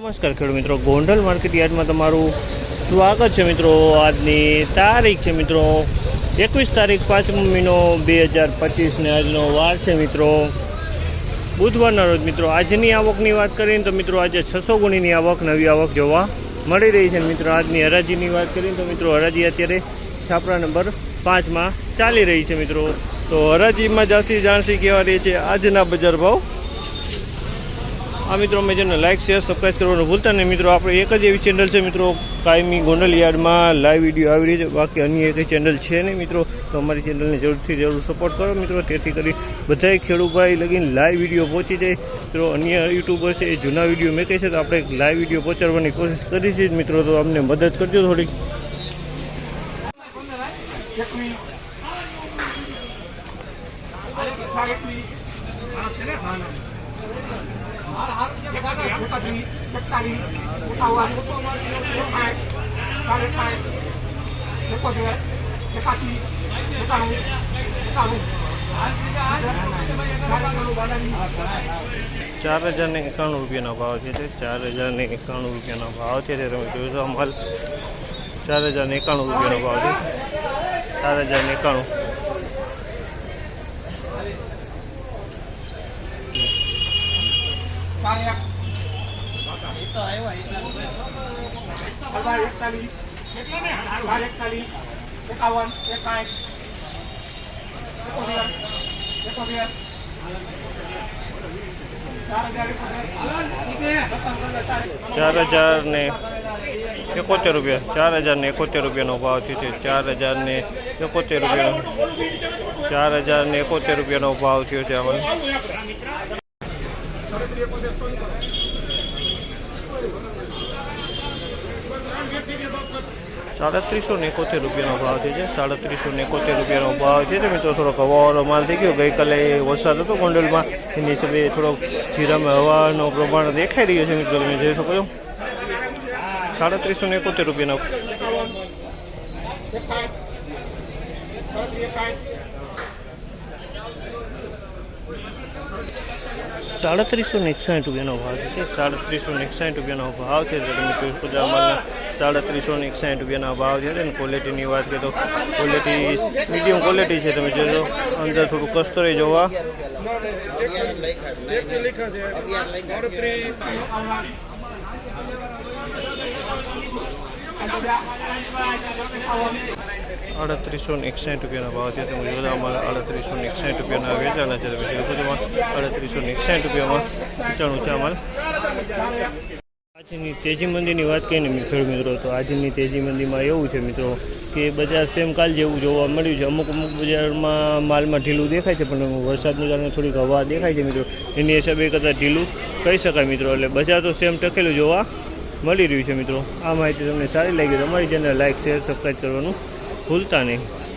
નમસ્કાર ખેડૂત મિત્રો. ગોંડલ માર્કેટ યાર્ડમાં તમારું સ્વાગત છે મિત્રો. આજની તારીખ છે મિત્રો એકવીસ તારીખ પાંચમો મહિનો બે હજાર પચીસને આજનો વાર છે મિત્રો. બુધવારના રોજ મિત્રો આજની આવકની વાત કરીએ તો મિત્રો આજે છસો ગુણીની આવક, નવી આવક જોવા મળી રહી છે મિત્રો. આજની હરાજીની વાત કરીએ તો મિત્રો હરાજી અત્યારે છાપરા નંબર પાંચમાં ચાલી રહી છે મિત્રો. તો હરાજીમાં જાસી જાણસી કહેવા રહી છે? આજના બજાર ભાવ આ મિત્રો મેં જેને લાઇક શેર સબસ્ક્રાઈબ કરવાનું ભૂલતા નહીં. મિત્રો, આપણે એક જ એવી ચેનલ છે મિત્રો, કાયમી ગોંડલ યાર્ડમાં લાઈવ વીડિયો આવી રહી છે. બાકી અન્ય એક ચેનલ છે નહીં મિત્રો, તો અમારી ચેનલને જરૂરથી જરૂર સપોર્ટ કરો મિત્રો. તેથી કરી બધાય ખેડૂતભાઈ લગીને લાઈવ વીડિયો પહોંચી જાય. મિત્રો, અન્ય યુટ્યુબર છે એ જૂના વીડિયો મેકે છે તો આપણે લાઈવ વીડિયો પહોંચાડવાની કોશિશ કરી છે મિત્રો, તો અમને મદદ કરજો થોડીક. ચાર હજાર ને એકાણું રૂપિયાનો ભાવ છે ચાર હજાર ને એકાણું રૂપિયાનો ભાવ છે તે તમે જોશો માલ ચાર હજાર ને એકાણું રૂપિયાનો ભાવ છે. ચાર હજાર ને એકાણું. એકાવન એકાઠ એકોતેર એકોતેર ચાર હજાર ચાર હજાર ને એકોતેર રૂપિયા ચાર હજાર ને એકોતેર રૂપિયાનો ભાવ છે તે ચાર હજાર ને એકોતેર રૂપિયાનો ચાર હજાર ને એકોતેર રૂપિયાનો ભાવ થયો છે આમાં સાડત્રીસો ને એકોતેર રૂપિયાનો ભાવ છે છે સાડત્રીસો એકોતેર રૂપિયાનો ભાવ છે તો મિત્રો, થોડોક હવાવાળો માલ થઈ ગયો. ગઈકાલે વરસાદ હતો ગોંડલમાં. એની હિસાબે થોડોક જીરામાં હવાનો પ્રમાણ દેખાઈ રહ્યો છે મિત્રો. તમે જોઈ શકો છો. સાડત્રીસો ને એકોતેર રૂપિયાનો. સાડત્રીસો ને એકસાઠ રૂપિયાનો ભાવ છે સાડત્રીસો ને એકસાઠ રૂપિયાનો ભાવ છે તમે જોઈ શકો છો આ માલના સાડત્રીસો ને એકસાઠ રૂપિયાના ભાવ છે અને ક્વોલિટીની વાત કરીએ તો ક્વોલિટી મીડિયમ ક્વોલિટી છે, તમે જોજો અંદર થોડું કસ્તરી જોવા. અડત્રીસો ને એકસાઠ રૂપિયાના ભાવ છે તમે જોજો અમારા ને એકસાઠ રૂપિયાના વેચાણ છે. તમે અડત્રીસો ને એકસાઠ રૂપિયામાં વેચાણું છે અમારે. આજની તેજી મંદીની વાત કહીને ખેડૂત મિત્રો, તો આજની તેજી મંદીમાં એવું છે મિત્રો કે બજાર સેમ કાલ જેવું જોવા મળ્યું છે. અમુક અમુક બજારમાં માલમાં ઢીલું દેખાય છે, પણ વરસાદને કારણે થોડીક હવા દેખાય છે મિત્રો. એની હિસાબે કદાચ ઢીલું કહી શકાય મિત્રો. એટલે બજાર તો સેમ ટકેલું જોવા મળી રહ્યું છે મિત્રો. આ માહિતી તમને સારી લાગી તમારી ચેનલ લાઇક શેર સબસ્ક્રાઈબ કરવાનું ભૂલતા નહીં.